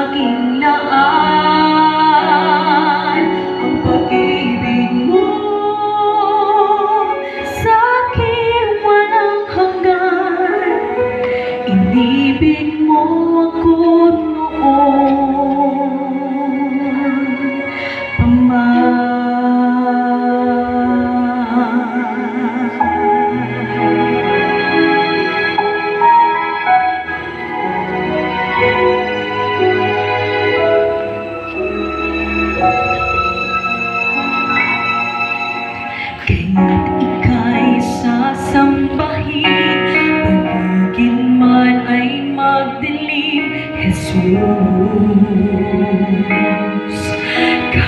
walking.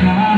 knows.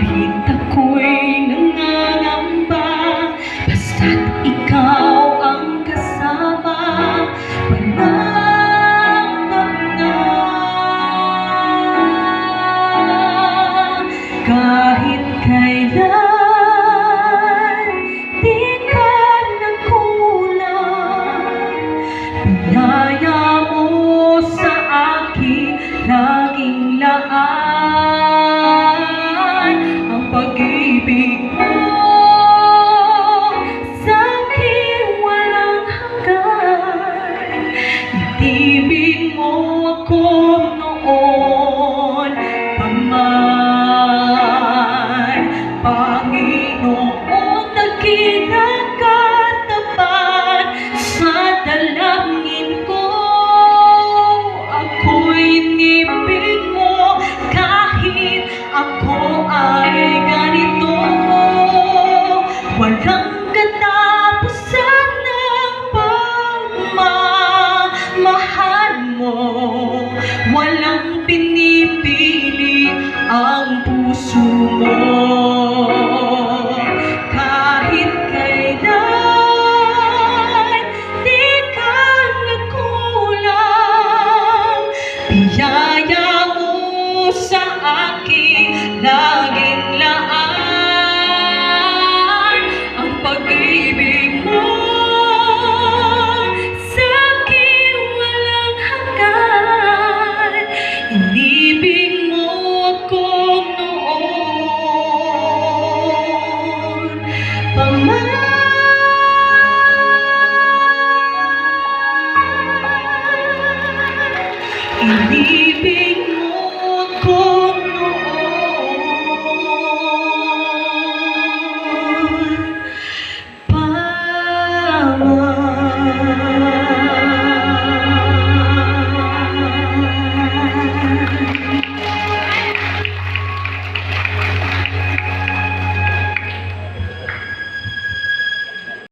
sa akin laging laan ang pag-ibig mo sa akin walang hanggan inibig mo ako noon pamahal Indeed.